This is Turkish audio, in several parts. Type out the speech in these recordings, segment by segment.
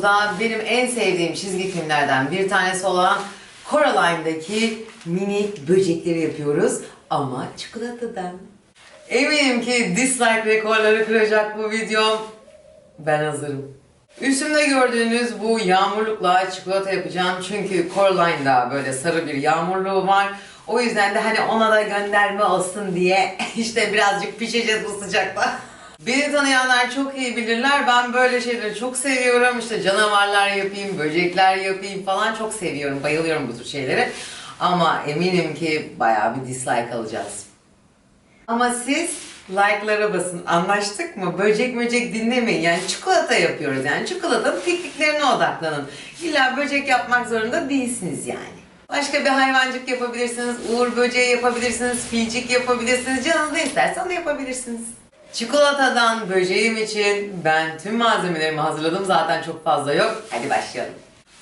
videomuzda benim en sevdiğim çizgi filmlerden bir tanesi olan Coraline'daki mini böcekleri yapıyoruz ama çikolatadan. Eminim ki dislike rekorları kıracak bu videom. Ben hazırım. Üstümde gördüğünüz bu yağmurlukla çikolata yapacağım çünkü Coraline'da böyle sarı bir yağmurluğu var. O yüzden de hani ona da gönderme olsun diye işte birazcık pişeceğiz bu sıcakta. Beni tanıyanlar çok iyi bilirler. Ben böyle şeyleri çok seviyorum. İşte canavarlar yapayım, böcekler yapayım falan çok seviyorum. Bayılıyorum bu tür şeylere. Ama eminim ki bayağı bir dislike alacağız. Ama siz like'lara basın. Anlaştık mı? Böcek böcek dinlemeyin. Yani çikolata yapıyoruz. Yani çikolatanın tekniklerine odaklanın. İlla böcek yapmak zorunda değilsiniz yani. Başka bir hayvancık yapabilirsiniz, uğur böceği yapabilirsiniz, filcik yapabilirsiniz. Canınız ne isterse yapabilirsiniz. Çikolatadan böceğim için ben tüm malzemelerimi hazırladım. Zaten çok fazla yok. Hadi başlayalım.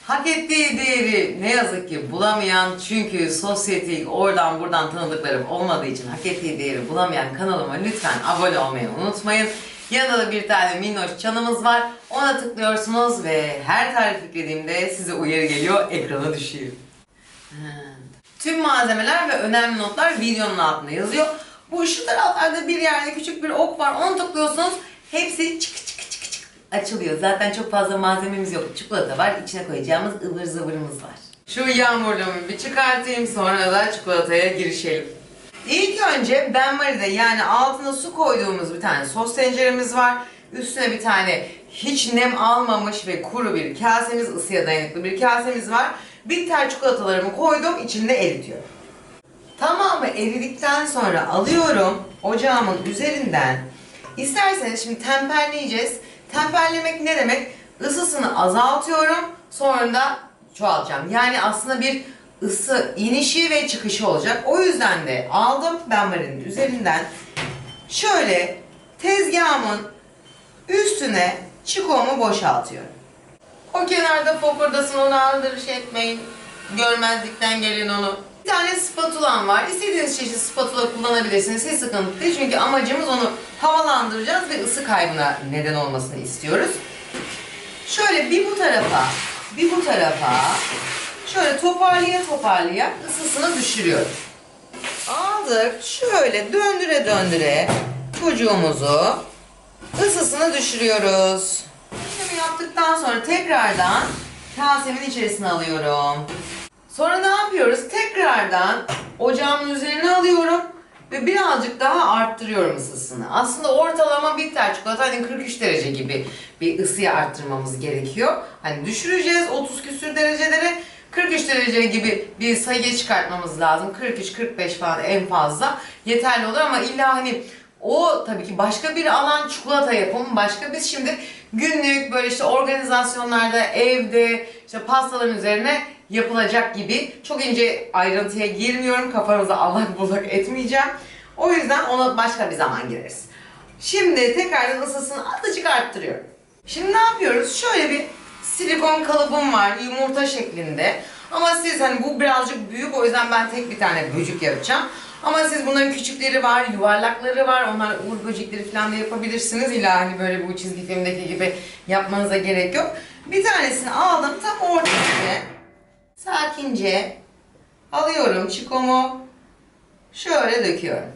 Hak ettiği değeri ne yazık ki bulamayan çünkü sosyetik oradan buradan tanıdıklarım olmadığı için hak ettiği değeri bulamayan kanalıma lütfen abone olmayı unutmayın. Yanında da bir tane minnoş çanımız var. Ona tıklıyorsunuz ve her tarif yüklediğimde size uyarı geliyor, ekrana düşüyor. Tüm malzemeler ve önemli notlar videonun altında yazıyor. Bu şu taraflarda bir yerde küçük bir ok var. Onu tıklıyorsunuz. Hepsi çık çık çık çık açılıyor. Zaten çok fazla malzememiz yok. Çikolata var. içine koyacağımız ıvır zıvırımız var. Şu yağmurluğumu bir çıkartayım sonra da çikolataya girişelim. İlk önce benmaride yani altına su koyduğumuz bir tane sos tenceremiz var. Üstüne bir tane hiç nem almamış ve kuru bir kasemiz, ısıya dayanıklı bir kasemiz var. Bitter çikolatalarımı koydum, içinde eritiyorum. Tamamı eridikten sonra alıyorum ocağımın üzerinden. İsterseniz şimdi temperleyeceğiz. Temperlemek ne demek? Isısını azaltıyorum, sonra da çoğaltacağım. Yani aslında bir ısı inişi ve çıkışı olacak. O yüzden de aldım benmarinin üzerinden şöyle tezgahımın üstüne çikomu boşaltıyorum. O kenarda fokurdasın onu aldırış etmeyin. Görmezlikten gelin onu. Bir tane spatulam var. İstediğiniz çeşit spatula kullanabilirsiniz. Hiç sıkıntı değil. Çünkü amacımız onu havalandıracağız ve ısı kaybına neden olmasını istiyoruz. Şöyle bir bu tarafa, bir bu tarafa şöyle toparlaya toparlaya ısısını düşürüyoruz. Aldık. Şöyle döndüre döndüre çocuğumuzu ısısını düşürüyoruz. İşlemi yaptıktan sonra tekrardan kasemin içerisine alıyorum. Sonra ne yapıyoruz? Tekrardan ocağımın üzerine alıyorum ve birazcık daha arttırıyorum ısısını. Aslında ortalama bitter çikolata hani 43 derece gibi bir ısıya arttırmamız gerekiyor. Hani düşüreceğiz 30 küsür derecelere 43 derece gibi bir sayıya çıkartmamız lazım. 43-45 falan en fazla yeterli olur ama illa hani o tabii ki başka bir alan çikolata yapımı başka. Biz şimdi günlük böyle işte organizasyonlarda evde işte pastaların üzerine yapılacak gibi çok ince ayrıntıya girmiyorum. Kafanıza allak bullak etmeyeceğim. O yüzden ona başka bir zaman gireriz. Şimdi tekrardan ısısını azıcık arttırıyorum. Şimdi ne yapıyoruz? Şöyle bir silikon kalıbım var yumurta şeklinde. Ama siz hani bu birazcık büyük o yüzden ben tek bir tane böcük yapacağım. Ama siz bunların küçükleri var, yuvarlakları var. Onlar uğur böcekleri falan da yapabilirsiniz. İlla hani böyle bu çizgi filmdeki gibi yapmanıza gerek yok. Bir tanesini aldım tam ortasına. Sakince alıyorum çikomu. Şöyle döküyorum.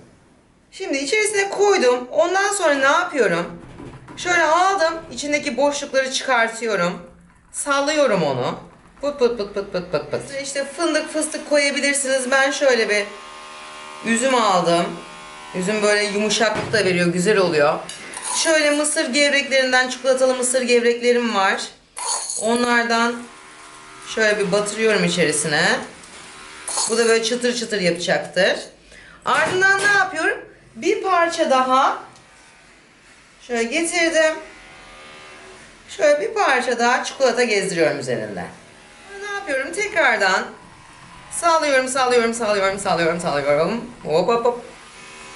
Şimdi içerisine koydum. Ondan sonra ne yapıyorum? Şöyle aldım. içindeki boşlukları çıkartıyorum. Sallıyorum onu. Pıt pıt pıt pıt pıt pıt pıt. İşte fındık fıstık koyabilirsiniz. Ben şöyle bir üzüm aldım. Üzüm böyle yumuşaklık da veriyor. Güzel oluyor. Şöyle mısır gevreklerinden çikolatalı mısır gevreklerim var. Onlardan şöyle bir batırıyorum içerisine. Bu da böyle çıtır çıtır yapacaktır. Ardından ne yapıyorum? Bir parça daha şöyle getirdim. Şöyle bir parça daha çikolata gezdiriyorum üzerinden. Ne yapıyorum? Tekrardan sallıyorum, sallıyorum, sallıyorum, sallıyorum, sallıyorum. Hop hop hop.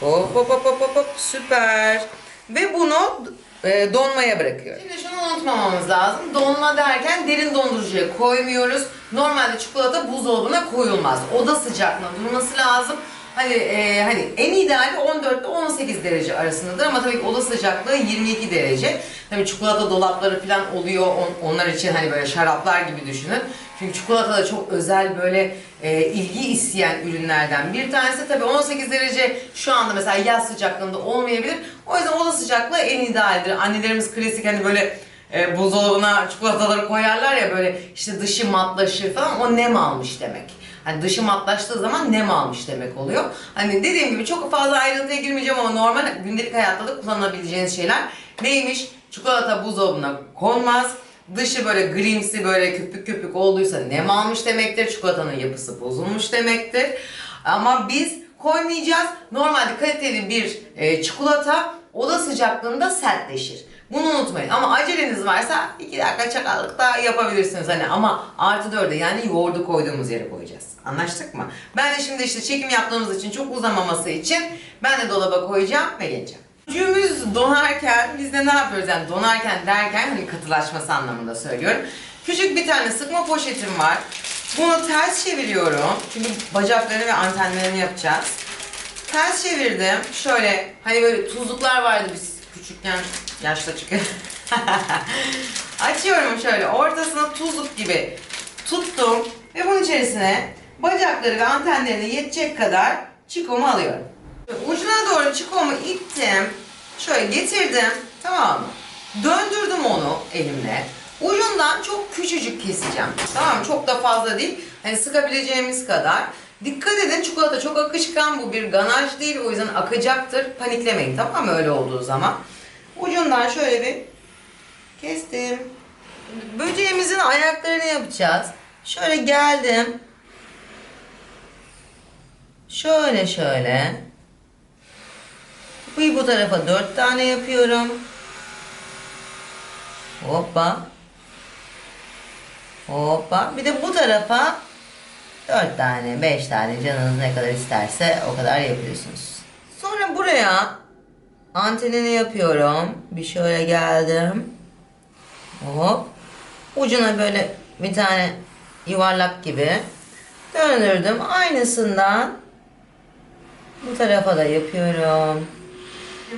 Hop hop hop hop hop. Süper. Ve bunu e, donmaya bırakıyorum. Şimdi şunu unutmamamız lazım. Donma derken derin dondurucuya koymuyoruz. Normalde çikolata buzdolabına koyulmaz. Oda sıcaklığında durması lazım. Hani e, hani en ideali 14 ile 18 derece arasındadır ama tabii ki oda sıcaklığı 22 derece. Tabii çikolata dolapları falan oluyor. On- onlar için hani böyle şaraplar gibi düşünün. Çünkü çikolata da çok özel böyle e, ilgi isteyen ürünlerden bir tanesi. Tabii 18 derece şu anda mesela yaz sıcaklığında olmayabilir. O yüzden oda sıcaklığı en idealdir. Annelerimiz klasik hani böyle e, buzdolabına çikolataları koyarlar ya böyle işte dışı matlaşır falan o nem almış demek. Hani dışı matlaştığı zaman nem almış demek oluyor. Hani dediğim gibi çok fazla ayrıntıya girmeyeceğim ama normal gündelik hayatta da kullanabileceğiniz şeyler. Neymiş? Çikolata buzdolabına konmaz. Dışı böyle grimsi böyle köpük köpük olduysa nem almış demektir. Çikolatanın yapısı bozulmuş demektir. Ama biz koymayacağız. Normalde kaliteli bir e, çikolata oda sıcaklığında sertleşir. Bunu unutmayın. Ama aceleniz varsa 2 dakika çakallıkta yapabilirsiniz hani ama artı 4'e yani yoğurdu koyduğumuz yere koyacağız. Anlaştık mı? Ben de şimdi işte çekim yaptığımız için çok uzamaması için ben de dolaba koyacağım ve geleceğim. Gücümüz donarken biz de ne yapıyoruz yani donarken derken hani katılaşması anlamında söylüyorum. Küçük bir tane sıkma poşetim var. Bunu ters çeviriyorum. Çünkü bacaklarını ve antenlerini yapacağız. Ters çevirdim. Şöyle hani böyle tuzluklar vardı biz küçükken yaşta çıkıyor. Açıyorum şöyle ortasına tuzluk gibi tuttum ve bunun içerisine bacakları ve antenlerine yetecek kadar çikomu alıyorum. Ucuna doğru çikomu ittim. Şöyle getirdim. Tamam mı? Döndürdüm onu elimle. Ucundan çok küçücük keseceğim. Tamam mı? Çok da fazla değil. Hani sıkabileceğimiz kadar. Dikkat edin çikolata çok akışkan bu bir ganaj değil o yüzden akacaktır. Paniklemeyin tamam mı öyle olduğu zaman. Ucundan şöyle bir kestim. Böceğimizin ayaklarını yapacağız. Şöyle geldim. Şöyle şöyle. Bu bu tarafa dört tane yapıyorum. Hoppa. Hoppa. Bir de bu tarafa dört tane, beş tane canınız ne kadar isterse o kadar yapıyorsunuz. Sonra buraya antenini yapıyorum. Bir şöyle geldim. Hop. Ucuna böyle bir tane yuvarlak gibi döndürdüm. Aynısından bu tarafa da yapıyorum.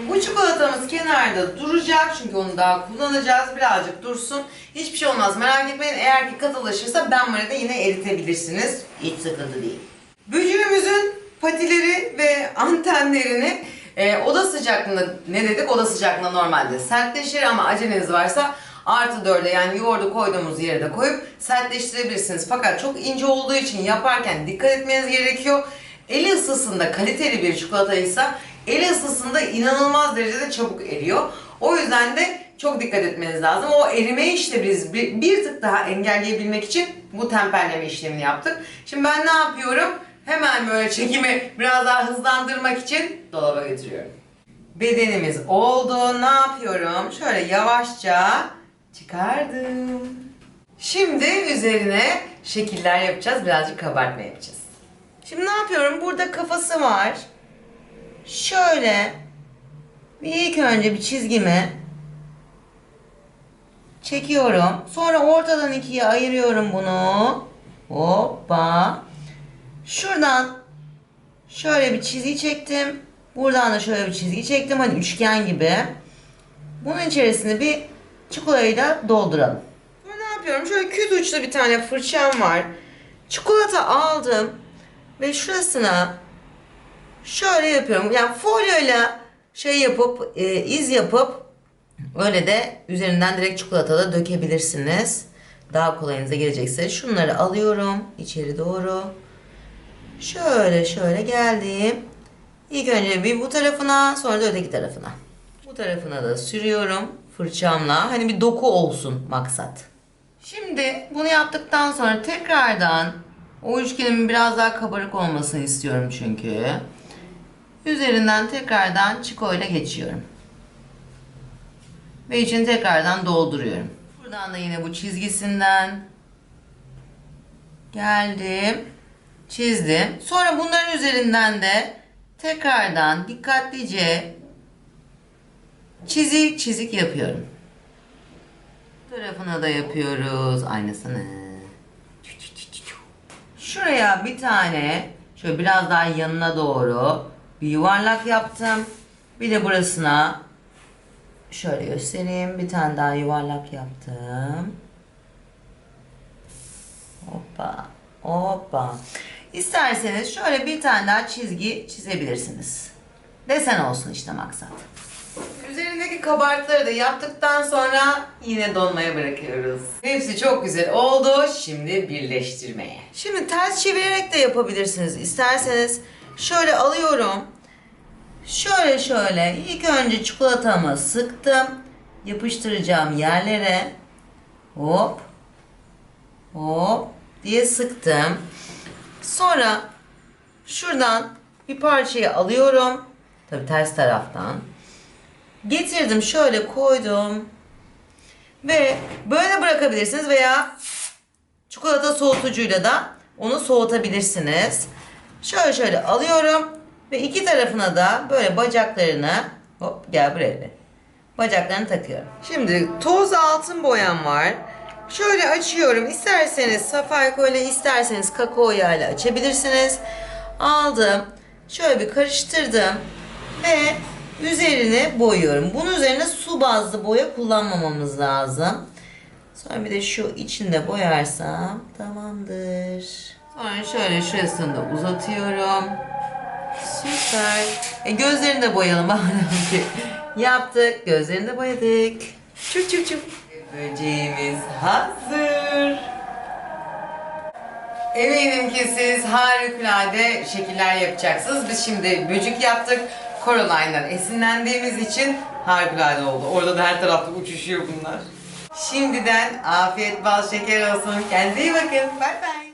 Bu çikolatamız kenarda duracak çünkü onu daha kullanacağız. Birazcık dursun. Hiçbir şey olmaz merak etmeyin. Eğer ki katılaşırsa benmari de yine eritebilirsiniz. Hiç sıkıntı değil. Böcüğümüzün patileri ve antenlerini e, oda sıcaklığında ne dedik? Oda sıcaklığında normalde sertleşir ama aceleniz varsa artı dörde yani yoğurdu koyduğumuz yere de koyup sertleştirebilirsiniz. Fakat çok ince olduğu için yaparken dikkat etmeniz gerekiyor. El ısısında kaliteli bir çikolataysa el ısısında inanılmaz derecede çabuk eriyor. O yüzden de çok dikkat etmeniz lazım. O erime işte biz bir, bir tık daha engelleyebilmek için bu temperleme işlemini yaptık. Şimdi ben ne yapıyorum? Hemen böyle çekimi biraz daha hızlandırmak için dolaba götürüyorum. Bedenimiz oldu. Ne yapıyorum? Şöyle yavaşça çıkardım. Şimdi üzerine şekiller yapacağız. Birazcık kabartma yapacağız. Şimdi ne yapıyorum? Burada kafası var. Şöyle ilk önce bir çizgimi çekiyorum. Sonra ortadan ikiye ayırıyorum bunu. Hoppa. Şuradan şöyle bir çizgi çektim. Buradan da şöyle bir çizgi çektim. Hani üçgen gibi. Bunun içerisine bir çikolatayla dolduralım. Ne yapıyorum? Şöyle küt uçlu bir tane fırçam var. Çikolata aldım ve şurasına şöyle yapıyorum. Yani folyoyla şey yapıp e, iz yapıp öyle de üzerinden direkt çikolata da dökebilirsiniz. Daha kolayınıza gelecekse şunları alıyorum içeri doğru. Şöyle şöyle geldim. İlk önce bir bu tarafına sonra da öteki tarafına. Bu tarafına da sürüyorum fırçamla. Hani bir doku olsun maksat. Şimdi bunu yaptıktan sonra tekrardan o üçgenimin biraz daha kabarık olmasını istiyorum çünkü. Üzerinden tekrardan çikoyla geçiyorum. Ve içini tekrardan dolduruyorum. Buradan da yine bu çizgisinden geldim. Çizdim. Sonra bunların üzerinden de tekrardan dikkatlice çizik çizik yapıyorum. Bu tarafına da yapıyoruz aynısını. Şuraya bir tane Şöyle biraz daha yanına doğru bir yuvarlak yaptım. Bir de burasına şöyle göstereyim. Bir tane daha yuvarlak yaptım. Hoppa. Hoppa. İsterseniz şöyle bir tane daha çizgi çizebilirsiniz. Desen olsun işte maksat. Üzerindeki kabartıları da yaptıktan sonra yine donmaya bırakıyoruz. Hepsi çok güzel oldu. Şimdi birleştirmeye. Şimdi ters çevirerek de yapabilirsiniz. İsterseniz şöyle alıyorum. Şöyle şöyle ilk önce çikolatamı sıktım. Yapıştıracağım yerlere. Hop. Hop diye sıktım. Sonra şuradan bir parçayı alıyorum. Tabi ters taraftan. Getirdim şöyle koydum. Ve böyle bırakabilirsiniz veya çikolata soğutucuyla da onu soğutabilirsiniz. Şöyle şöyle alıyorum ve iki tarafına da böyle bacaklarını hop gel buraya. Bacaklarını takıyorum. Şimdi toz altın boyam var. Şöyle açıyorum. İsterseniz safayko ile isterseniz kakao yağıyla açabilirsiniz. Aldım. Şöyle bir karıştırdım. Ve üzerine boyuyorum. Bunun üzerine su bazlı boya kullanmamamız lazım. Sonra bir de şu içinde boyarsam tamamdır. Sonra şöyle şurasını da uzatıyorum. Süper. E, gözlerini de boyayalım. Yaptık. Gözlerini de boyadık. Çup çup çup. Böceğimiz hazır. Eminim ki siz harikulade şekiller yapacaksınız. Biz şimdi böcek yaptık. Coraline'dan esinlendiğimiz için harikulade oldu. Orada da her tarafta uçuşuyor bunlar. Şimdiden afiyet bal şeker olsun. Kendinize iyi bakın. Bay bay.